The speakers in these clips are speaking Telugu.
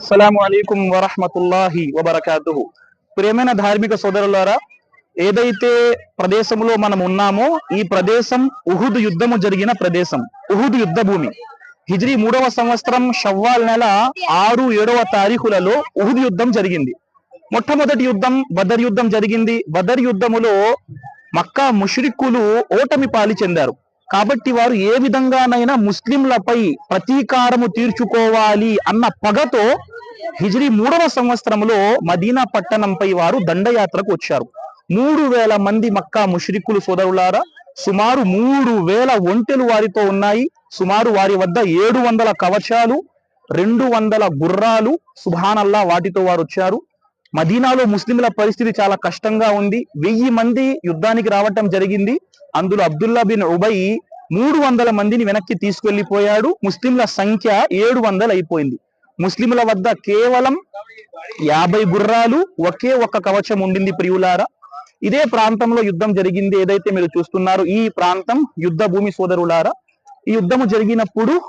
అస్సలం అయికం వరహమతుల్లాహి వబర్కాతు ప్రేమైన ధార్మిక సోదరులారా ఏదైతే ప్రదేశంలో మనం ఉన్నామో ఈ ప్రదేశం ఉహుద్ యుద్ధము జరిగిన ప్రదేశం ఉహుద్ యుద్ధ భూమి హిజ్రీ మూడవ సంవత్సరం షవ్వాల్ నెల ఆరు ఏడవ తారీఖులలో ఉహుద్ యుద్ధం జరిగింది. మొట్టమొదటి యుద్ధం బదర్ యుద్ధం జరిగింది. బదర్ యుద్ధములో మక్కా ముష్రిక్కులు ఓటమి పాలి చెందారు. కాబట్టి వారు ఏ విధంగానైనా ముస్లింలపై ప్రతీకారము తీర్చుకోవాలి అన్న పగతో హిజ్రీ మూడవ సంవత్సరంలో మదీనా పట్టణంపై వారు దండయాత్రకు వచ్చారు. మూడు వేల మంది మక్కా ముష్రిక్కులు సోదరులారా సుమారు మూడు వేల ఒంటెలు వారితో ఉన్నాయి. సుమారు వారి వద్ద ఏడు వందల కవచాలు రెండు వందల గుర్రాలు సుభానల్లా వాటితో వారు వచ్చారు. మదీనాలో ముస్లింల పరిస్థితి చాలా కష్టంగా ఉంది. వెయ్యి మంది యుద్ధానికి రావటం జరిగింది. అందులో అబ్దుల్లా బిన్ ఉబై మూడు వందల మందిని వెనక్కి తీసుకెళ్ళిపోయాడు ముస్లింల సంఖ్య ఏడు వందలు అయిపోయింది. ముస్లింల వద్ద కేవలం యాభై గుర్రాలు ఒకే ఒక్క కవచం ఉండింది ప్రియులారా. ఇదే ప్రాంతంలో యుద్ధం జరిగింది ఏదైతే మీరు చూస్తున్నారు ఈ ప్రాంతం యుద్ధ భూమి సోదరులారా. ఈ యుద్ధము జరిగినప్పుడు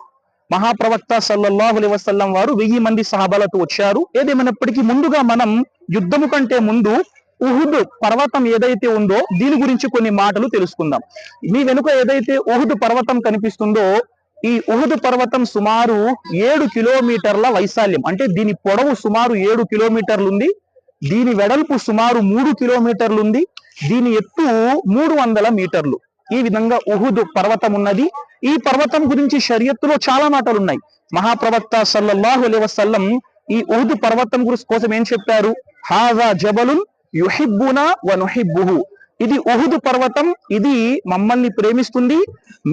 మహాప్రవక్త సల్లల్లాహు వసల్లం వారు వెయ్యి మంది సహాబాలతో వచ్చారు. ఏదేమైనప్పటికీ ముందుగా మనం యుద్ధము కంటే ముందు ఉహుద్ పర్వతం ఏదైతే ఉందో దీని గురించి కొన్ని మాటలు తెలుసుకుందాం. మీ వెనుక ఏదైతే ఉహుద్ పర్వతం కనిపిస్తుందో ఈ ఉహుద్ పర్వతం సుమారు ఏడు కిలోమీటర్ల వైశాల్యం. అంటే దీని పొడవు సుమారు ఏడు కిలోమీటర్లు ఉంది దీని వెడల్పు సుమారు మూడు కిలోమీటర్లు ఉంది దీని ఎత్తు మూడు వందల మీటర్లు. ఈ విధంగా ఉహుద్ పర్వతం ఉన్నది. ఈ పర్వతం గురించి షరియత్తులో చాలా మాటలు ఉన్నాయి మహాప్రవక్త సల్లల్లాహు అలై వసల్లం ఈ ఉహుద్ పర్వతం గురించి కోసం ఏం చెప్పారు? హాజా జబలున్ యుహిబ్బునా వ ఇది ఉహుదు పర్వతం ఇది మమ్మల్ని ప్రేమిస్తుంది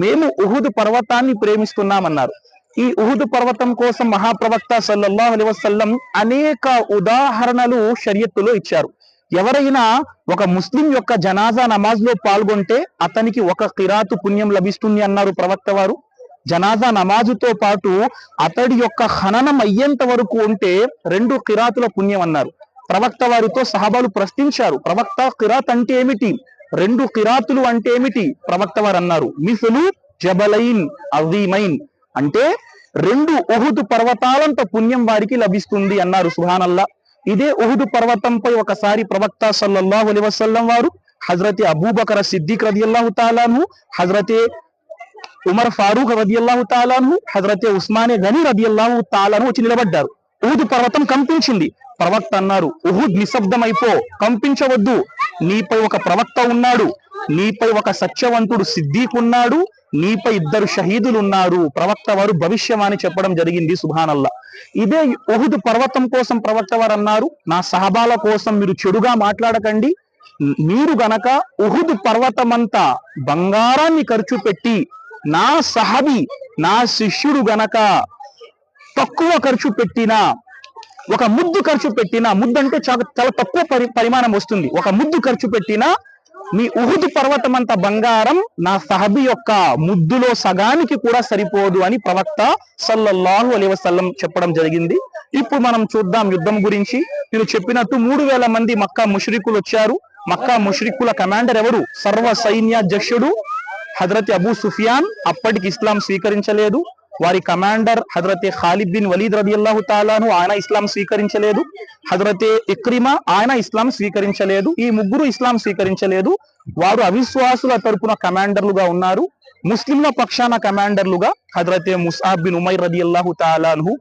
మేము ఉహుద్ పర్వతాన్ని ప్రేమిస్తున్నామన్నారు. ఈ ఉహుద్ పర్వతం కోసం మహాప్రవక్త సల్లల్లాహు అలైహి వసల్లం అనేక ఉదాహరణలు షరియత్తులో ఇచ్చారు. ఎవరైనా ఒక ముస్లిం యొక్క జనాజా నమాజ్లో పాల్గొంటే అతనికి ఒక కిరాతు పుణ్యం లభిస్తుంది అన్నారు ప్రవక్త వారు. జనాజా నమాజుతో పాటు అతడి యొక్క హననం అయ్యేంత వరకు ఉంటే రెండు కిరాతుల పుణ్యం అన్నారు. ప్రవక్త వారితో సహాబాలు ప్రశ్నించారు ప్రవక్త కిరాత్ అంటే ఏమిటి? రెండు కిరాతులు అంటే ఏమిటి? ప్రవక్త వారు అన్నారు మిసులు జబలైన్ అజీమైన్. అంటే రెండు ఉహుదు పర్వతాలంత పుణ్యం వారికి లభిస్తుంది అన్నారు సుహానల్లా ఇదే ఉహుదు పర్వతంపై ఒకసారి ప్రవక్త సల్లల్లాహు అలైహి వసల్లం వారు హజరతే అబూబకర సిద్దిక్ రదియల్లాహు తాలాను హజరతే ఉమర్ ఫారూక్ రదియల్లాహు తాలాను హజరతే ఉస్మానే గని రదియల్లాహు తాలాను వచ్చి నిలబడ్డారు. ఉహుద్ పర్వతం కంపించింది. ప్రవక్త అన్నారు ఉహుద్ నిశ్శబ్దమైపో కంపించవద్దు. నీపై ఒక ప్రవక్త ఉన్నాడు. నీపై ఒక సత్యవంతుడు సిద్దిక్ ఉన్నాడు. నీపై ఇద్దరు షహీదులు ఉన్నారు ప్రవక్త వారు భవిష్యవాణి చెప్పడం జరిగింది సుభానల్లా. ఇదే ఉహుద్ పర్వతం కోసం ప్రవక్త వారు అన్నారు నా సహబాల కోసం మీరు చెడుగా మాట్లాడకండి. మీరు గనక ఉహుద్ పర్వతమంతా బంగారాన్ని ఖర్చు పెట్టి నా సహబి నా శిష్యుడు గనక తక్కువ ఖర్చు పెట్టినా ఒక ముద్దు ఖర్చు పెట్టినా ముద్దు అంటే చాలా తక్కువ పరి పరిమాణం వస్తుంది. ఒక ముద్దు ఖర్చు పెట్టినా మీ ఉహుద్ పర్వతం అంత బంగారం నా సహబి యొక్క ముద్దులో సగానికి కూడా సరిపోదు అని ప్రవక్త సల్లల్లాహు అలీ వసల్లం చెప్పడం జరిగింది. ఇప్పుడు మనం చూద్దాం యుద్ధం గురించి. నేను చెప్పినట్టు మూడు వేల మంది మక్కా ముష్రికులు వచ్చారు. మక్కా ముష్రికుల కమాండర్ ఎవరు? సర్వ సైన్యాధ్యక్షుడు హజరత్ అబూ సుఫియాన్. అప్పటికి ఇస్లాం స్వీకరించలేదు. వారి కమాండర్ హజరతే ఖాలిద్ బిన్ వలీద్ రబియల్లాహు తాలాను ఆయన ఇస్లాం స్వీకరించలేదు. హజరతే ఇక్రిమా ఆయన ఇస్లాం స్వీకరించలేదు. ఈ ముగ్గురు ఇస్లాం స్వీకరించలేదు. వారు అవిశ్వాసుల తరపున కమాండర్లుగా ఉన్నారు. ముస్లింల పక్షాన కమాండర్లుగా హజరతే ముసాబ్ బిన్ ఉమైర్ రబియల్లాహు తాలాను.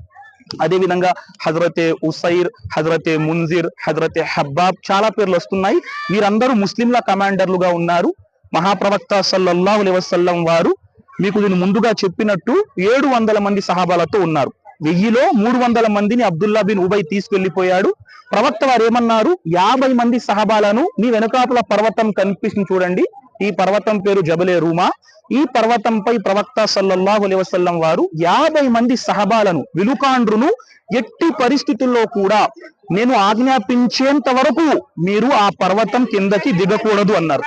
అదే విధంగా హజరతే ఉసైర్ హజరతే మున్జిర్ హజరతే హబ్బాబ్ చాలా పేర్లు వస్తున్నాయి. వీరందరూ ముస్లింల కమాండర్లుగా ఉన్నారు. మహాప్రవక్త సల్లల్లాహు అలైహి వసల్లం వారు మీకు నేను ముందుగా చెప్పినట్టు ఏడు వందల మంది సహాబాలతో ఉన్నారు. వెయ్యిలో మూడు వందల మందిని అబ్దుల్లా బిన్ ఉబై తీసుకెళ్ళిపోయాడు ప్రవక్త వారు ఏమన్నారు? యాభై మంది సహాబాలను మీ వెనుకాపుల పర్వతం కనిపిస్తుంది చూడండి. ఈ పర్వతం పేరు జబలే రూమా. ఈ పర్వతంపై ప్రవక్త సల్లల్లాహు అలైహి వారు యాభై మంది సహబాలను విలుకాండ్రును ఎట్టి పరిస్థితుల్లో కూడా నేను ఆజ్ఞాపించేంత వరకు మీరు ఆ పర్వతం కిందకి దిగకూడదు అన్నారు.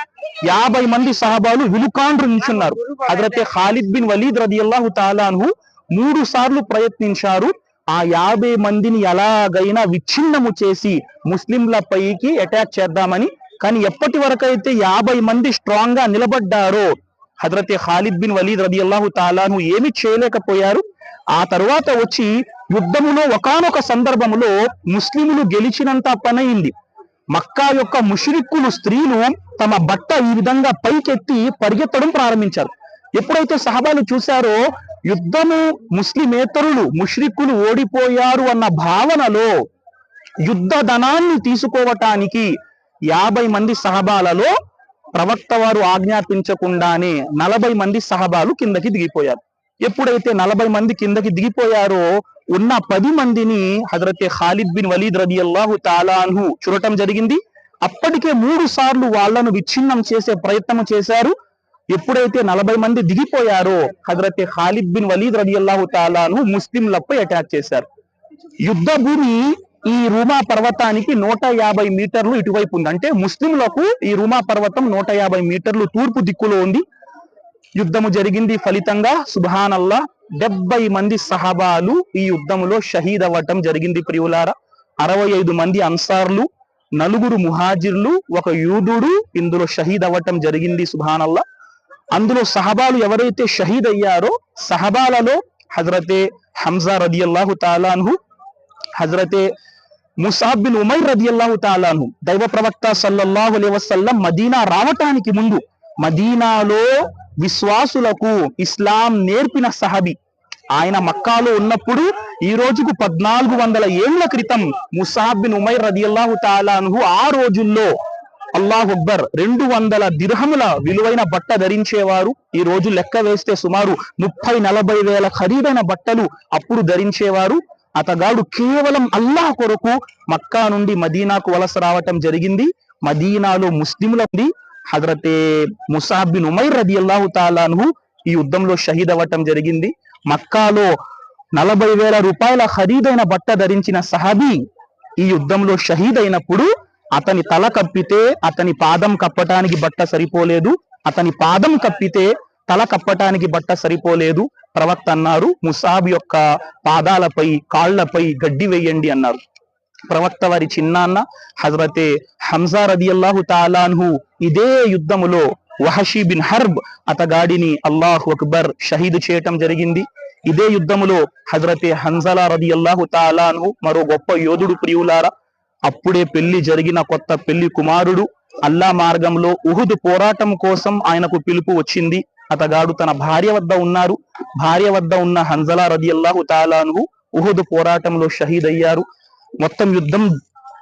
యాభై మంది సహబాలు విలుకాండ్రు నిల్చున్నారు. అదరతే ఖాలిద్ బిన్ వలీద్ రదియల్లాహు తాలాను మూడు సార్లు ప్రయత్నించారు. ఆ యాభై మందిని ఎలాగైనా విచ్ఛిన్నము చేసి ముస్లింల పైకి అటాక్ చేద్దామని కానీ ఎప్పటి వరకైతే యాభై మంది స్ట్రాంగ్గా నిలబడ్డారో హజరతే ఖాలిద్ బిన్ వలీద్ రదియల్లాహు తాలాను ఏమి చేయలేకపోయారు. ఆ తరువాత వచ్చి యుద్ధములో ఒకానొక సందర్భములో ముస్లిములు గెలిచినంత పనయింది మక్కా యొక్క ముషరిక్కులు స్త్రీలు తమ బట్ట ఈ విధంగా పైకెత్తి పరిగెత్తడం ప్రారంభించారు. ఎప్పుడైతే సహబాలు చూశారో యుద్ధము ముస్లిమేతరులు ముష్రిక్కులు ఓడిపోయారు అన్న భావనలో యుద్ధ ధనాన్ని తీసుకోవటానికి యాభై మంది సహబాలలో ప్రవక్త వారు ఆజ్ఞాపించకుండానే నలభై మంది సహబాలు కిందకి దిగిపోయారు. ఎప్పుడైతే నలభై మంది కిందకి దిగిపోయారో ఉన్న పది మందిని హజరతే ఖాలిద్ బిన్ వలీద్ రబి అల్లాహు తాలాన్హు చూడటం జరిగింది. అప్పటికే మూడు సార్లు వాళ్ళను విచ్ఛిన్నం చేసే ప్రయత్నం చేశారు. ఎప్పుడైతే నలభై మంది దిగిపోయారో హజరతే ఖాలిద్ బిన్ వలీద్ రబి అల్లాహు తాలాను ముస్లింలపై అటాక్ చేశారు. యుద్ధ భూమి ఈ రూమా పర్వతానికి నూట యాభై మీటర్లు ఇటువైపు ఉంది. అంటే ముస్లింలకు ఈ రూమా పర్వతం నూట యాభై మీటర్లు తూర్పు దిక్కులో ఉంది. యుద్ధము జరిగింది ఫలితంగా. సుభానల్లా డెబ్బై మంది సహబాలు ఈ యుద్ధములో షహీద్ అవ్వటం జరిగింది ప్రియులారా. అరవై ఐదు మంది అన్సార్లు నలుగురు ముహాజిర్లు ఒక యూదుడు ఇందులో షహీద్ అవ్వటం జరిగింది సుభానల్లా. అందులో సహబాలు ఎవరైతే షహీద్ అయ్యారో సహబాలలో హజరతే హంజా రదియల్లాహు తాలాన్హు హజరతే ముసాబ్ బిన్ ఉమైర్ రదియల్లాహు తాలాను దైవ ప్రవక్త సల్లల్లాహు అలైవసల్లం మదీనా రావటానికి ముందు మదీనాలో విశ్వాసులకు ఇస్లాం నేర్పిన సహబి. ఆయన మక్కాలో ఉన్నప్పుడు ఈ రోజుకు పద్నాలుగు వందల ఏళ్ళ క్రితం ముసాబ్ బిన్ ఉమైర్ రదియల్లాహు తాలాను ఆ రోజుల్లో అల్లాహ్ అక్బర్ రెండు వందల దిర్హముల విలువైన బట్ట ధరించేవారు. ఈ రోజు లెక్క వేస్తే సుమారు ముప్పై నలభై వేల ఖరీదైన బట్టలు అప్పుడు ధరించేవారు. అతగాడు కేవలం అల్లాహ్ కొరకు మక్కా నుండి మదీనాకు వలస రావటం జరిగింది. మదీనాలో ముస్లింల నుండి హజరతే ముసాబిన్ ఉమైర్ రది అల్లాహు తాలాను ఈ యుద్ధంలో షహీద్ అవ్వటం జరిగింది. మక్కాలో నలభై వేల రూపాయల ఖరీదైన బట్ట ధరించిన సహాబీ ఈ యుద్ధంలో షహీద్ అయినప్పుడు అతని తల కప్పితే అతని పాదం కప్పటానికి బట్ట సరిపోలేదు. అతని పాదం కప్పితే తల కప్పటానికి బట్ట సరిపోలేదు. ప్రవక్త అన్నారు ముసాబ్ యొక్క పాదాలపై కాళ్ళపై గడ్డి వేయండి అన్నారు. ప్రవక్త వారి చిన్నాన్న హజరతే హంజా రది అల్లాహు తాలాన్హు ఇదే యుద్ధములో వహషీ బిన్ హర్బ్ అతగాడిని అల్లాహు అక్బర్ షహీదు చేయటం జరిగింది. ఇదే యుద్ధములో హజరతే హంజలా రది అల్లాహు తాలాన్హు మరో గొప్ప యోధుడు ప్రియులారా అప్పుడే పెళ్ళి జరిగిన కొత్త పెళ్ళి కుమారుడు. అల్లా మార్గంలో ఉహుదు పోరాటం కోసం ఆయనకు పిలుపు వచ్చింది. అతగాడు తన భార్య వద్ద ఉన్నారు. భార్య వద్ద ఉన్న హంజలా రదియల్లాహు తాలాను ఉహుద్ పోరాటంలో షహీద్ అయ్యారు మొత్తం యుద్ధం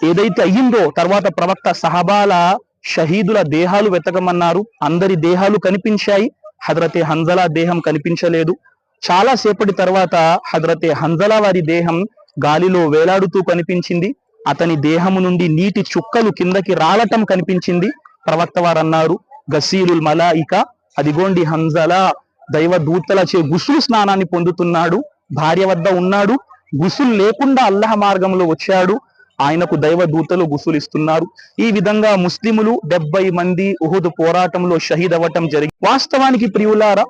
ఏదైతే అయ్యిందో తర్వాత ప్రవక్త సహబాల షహీదుల దేహాలు వెతకమన్నారు. అందరి దేహాలు కనిపించాయి. హజరతే హంజలా దేహం కనిపించలేదు. చాలా సేపటి తర్వాత హజరతే హంజలా వారి దేహం గాలిలో వేలాడుతూ కనిపించింది. అతని దేహము నుండి నీటి చుక్కలు కిందకి రాలటం కనిపించింది. ప్రవక్త వారన్నారు గసీరుల్ గసీలుల్ మలాయిక అదిగోండి హంజల దైవ దూతల చే గుసులు స్నానాన్ని పొందుతున్నాడు భార్య వద్ద ఉన్నాడు గుసులు లేకుండా అల్లహ మార్గంలో వచ్చాడు ఆయనకు దైవ దూతలు గుసులు ఇస్తున్నారు ఈ విధంగా ముస్లిములు డెబ్బై మంది ఉహుద్ పోరాటంలో షహీద్ అవ్వటం జరిగింది వాస్తవానికి ప్రియులారా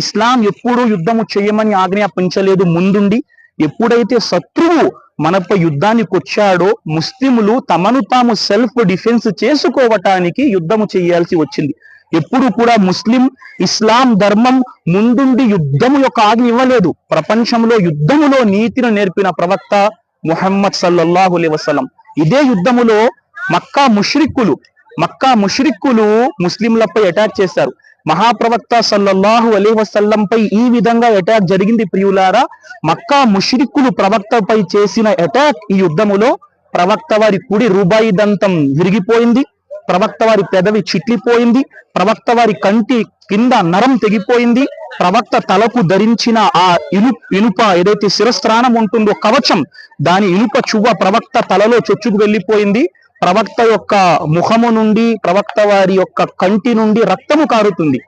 ఇస్లాం ఎప్పుడూ యుద్ధము చేయమని ఆజ్ఞాపించలేదు ముందుండి ఎప్పుడైతే శత్రువు మనపై యుద్ధానికి వచ్చాడో ముస్లిములు తమను తాము సెల్ఫ్ డిఫెన్స్ చేసుకోవటానికి యుద్ధము చేయాల్సి వచ్చింది. ఎప్పుడు కూడా ముస్లిం ఇస్లాం ధర్మం ముందుండి యుద్ధము యొక్క ఆజ్ఞ ఇవ్వలేదు. ప్రపంచంలో యుద్ధములో నీతిని నేర్పిన ప్రవక్త ముహమ్మద్ సల్లల్లాహు వసలం ఇదే యుద్ధములో మక్కా ముష్రిక్కులు మక్కా ముష్రిక్కులు ముస్లింలపై అటాక్ చేశారు. మహాప్రవక్త సల్లల్లాహు అలీ వసల్లంపై ఈ విధంగా అటాక్ జరిగింది ప్రియులారా. మక్కా ముష్రిక్కులు ప్రవక్తపై చేసిన అటాక్ ఈ యుద్ధములో ప్రవక్త వారి కుడి రూబాయి దంతం విరిగిపోయింది. ప్రవక్త వారి పెదవి చిట్లిపోయింది. ప్రవక్త వారి కంటి కింద నరం తెగిపోయింది. ప్రవక్త తలకు ధరించిన ఆ ఇను ఇనుప ఏదైతే శిరస్త్రాణం ఉంటుందో కవచం దాని ఇనుప చువ్వ ప్రవక్త తలలో చొచ్చుకు వెళ్ళిపోయింది. ప్రవక్త యొక్క ముఖము నుండి ప్రవక్త వారి యొక్క కంటి నుండి రక్తము కారుతుంది.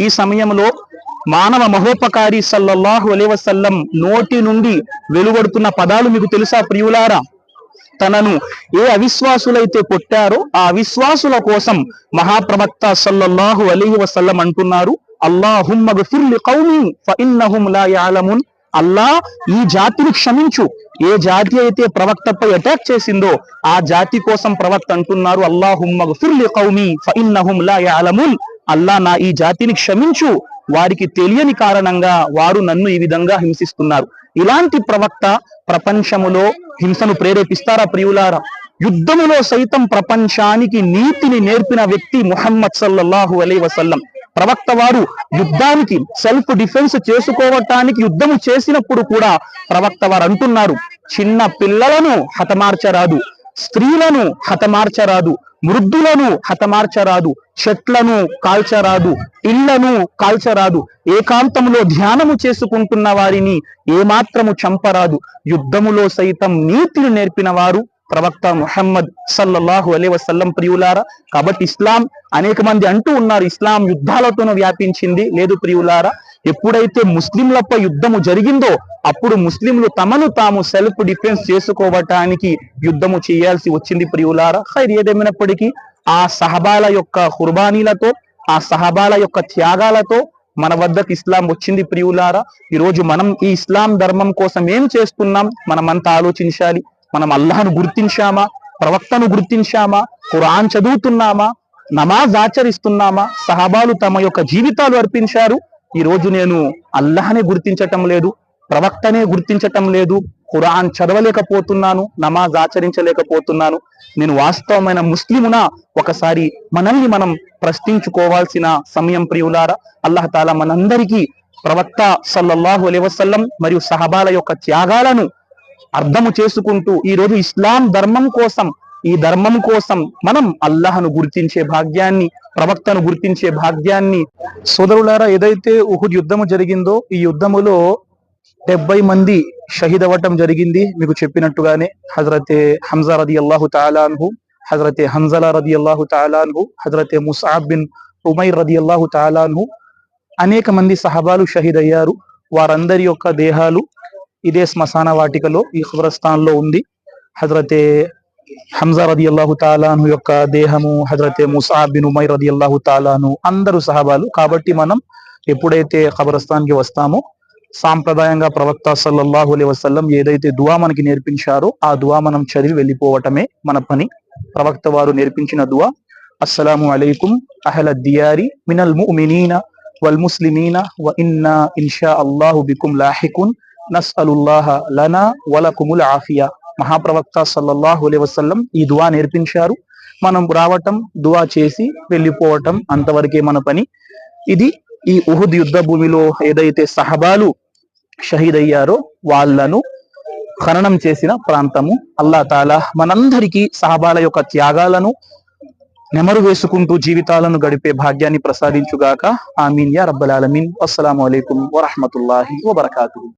ఈ సమయంలో మానవ మహోపకారి సల్లల్లాహు అలైహి వసల్లం నోటి నుండి వెలువడుతున్న పదాలు మీకు తెలుసా ప్రియులారా? తనను ఏ అవిశ్వాసులైతే కొట్టారో ఆ అవిశ్వాసుల కోసం మహాప్రవక్త సల్లల్లాహు అలీహి వసల్లం అంటున్నారు అల్లాహుమ్మ అల్లా ఈ జాతిని క్షమించు. ఏ జాతి అయితే ప్రవక్తపై అటాక్ చేసిందో ఆ జాతి కోసం ప్రవక్త అంటున్నారు అల్లాహుమ్మ గఫిర్ లికౌమి లా యాలమున్. అల్లా నా ఈ జాతిని క్షమించు. వారికి తెలియని కారణంగా వారు నన్ను ఈ విధంగా హింసిస్తున్నారు. ఇలాంటి ప్రవక్త ప్రపంచములో హింసను ప్రేరేపిస్తారా ప్రియులారా? యుద్ధములో సైతం ప్రపంచానికి నీతిని నేర్పిన వ్యక్తి ముహమ్మద్ సల్లల్లాహు అలై వసల్లం. ప్రవక్త వారు యుద్ధానికి సెల్ఫ్ డిఫెన్స్ చేసుకోవటానికి యుద్ధము చేసినప్పుడు కూడా ప్రవక్త వారు అంటున్నారు చిన్న పిల్లలను హతమార్చరాదు. స్త్రీలను హతమార్చరాదు వృద్ధులను హతమార్చరాదు చెట్లను కాల్చరాదు ఇళ్ళను కాల్చరాదు ఏకాంతములో ధ్యానము చేసుకుంటున్న వారిని ఏమాత్రము చంపరాదు. యుద్ధములో సైతం నీతిని నేర్పిన వారు ప్రవక్త ముహమ్మద్ సల్లల్లాహు అలై వసల్లం ప్రియులారా. కాబట్టి ఇస్లాం అనేక మంది అంటూ ఉన్నారు ఇస్లాం యుద్ధాలతోనూ వ్యాపించింది. లేదు ప్రియులారా ఎప్పుడైతే ముస్లింలపై యుద్ధము జరిగిందో అప్పుడు ముస్లింలు తమను తాము సెల్ఫ్ డిఫెన్స్ చేసుకోవటానికి యుద్ధము చేయాల్సి వచ్చింది ప్రియులారా. ఖైర్ ఏదేమైనప్పటికీ ఆ సహబాల యొక్క హుర్బానీలతో ఆ సహబాల యొక్క త్యాగాలతో మన వద్దకు ఇస్లాం వచ్చింది ప్రియులారా. ఈ రోజు మనం ఈ ఇస్లాం ధర్మం కోసం ఏం చేస్తున్నాం? మనమంతా ఆలోచించాలి. మనం అల్లాహను గుర్తించామా? ప్రవక్తను గుర్తించామా? ఖురాన్ చదువుతున్నామా? నమాజ్ ఆచరిస్తున్నామా? సహబాలు తమ యొక్క జీవితాలు అర్పించారు. ఈ రోజు నేను అల్లాహనే గుర్తించటం లేదు ప్రవక్తనే గుర్తించటం లేదు ఖురాన్ చదవలేకపోతున్నాను నమాజ్ ఆచరించలేకపోతున్నాను. నేను వాస్తవమైన ముస్లిమునా? ఒకసారి మనల్ని మనం ప్రశ్నించుకోవాల్సిన సమయం ప్రియులారా అల్లాహ్ తాలా మనందరికీ ప్రవక్త సల్లల్లాహు అలైవసల్లం మరియు సహబాల యొక్క త్యాగాలను అర్థము చేసుకుంటూ ఈ రోజు ఇస్లాం ధర్మం కోసం ఈ ధర్మం కోసం మనం అల్లాహను గుర్తించే భాగ్యాన్ని ప్రవక్తను గుర్తించే భాగ్యాన్ని సోదరులారా ఏదైతే ఉహుద్ యుద్ధము జరిగిందో ఈ యుద్ధములో డెబ్బై మంది షహీద్ అవ్వటం జరిగింది. మీకు చెప్పినట్టుగానే హజరతే హంజా రది అల్లాహు తాలాన్హు హజరతే హంజలా రది అల్లాహు తాలాన్హు హజరతే ముసాబ్ బిన్ ఉమైర్ రది అల్లాహు తాలాన్హు అనేక మంది సహబాలు షహీద్ అయ్యారు. వారందరి యొక్క దేహాలు ఇదే శ్మశాన వాటికలో ఈ ఖబరస్థాన్లో ఉంది. హజరతే హంజా రది అల్లాహు తాలాను యొక్క దేహము హజరతే ముసాబిన్ ఉమై ఉమైర్ రది అల్లాహు తాలాను అందరూ సహబాలు. కాబట్టి మనం ఎప్పుడైతే ఖబరస్థాన్కి వస్తామో సాంప్రదాయంగా ప్రవక్త సల్లల్లాహు అలైహి వసల్లం ఏదైతే దువా మనకి నేర్పించారో ఆ దువా మనం చదివి వెళ్ళిపోవటమే మన పని. ప్రవక్త వారు నేర్పించిన దువా అస్సలాము అలైకుం అహల దియారి మినల్ ముమినీన వల్ ముస్లిమీన వ ఇన్నా ఇన్షా అల్లాహు బికుం లాహికున్ నస్అలుల్లాహ లనా వలకుముల్ ఆఫియా. మహాప్రవక్త సల్లల్లాహు అలైహి వసల్లం ఈ దువా నేర్పించారు. మనం రావటం దువా చేసి వెళ్ళిపోవటం అంతవరకే మన పని. ఇది ఈ ఉహుద్ యుద్ధ భూమిలో ఏదైతే సహబాలు షహీద్ అయ్యారో వాళ్ళను ఖననం చేసిన ప్రాంతము. అల్లా తాలా మనందరికీ సహబాల యొక్క త్యాగాలను నెమరు వేసుకుంటూ జీవితాలను గడిపే భాగ్యాన్ని ప్రసాదించుగాక. ఆమీన్ యా రబ్బల్ ఆలమీన్. అస్సలాము అలైకుం వరహమతుల్లాహి వబర్కాతు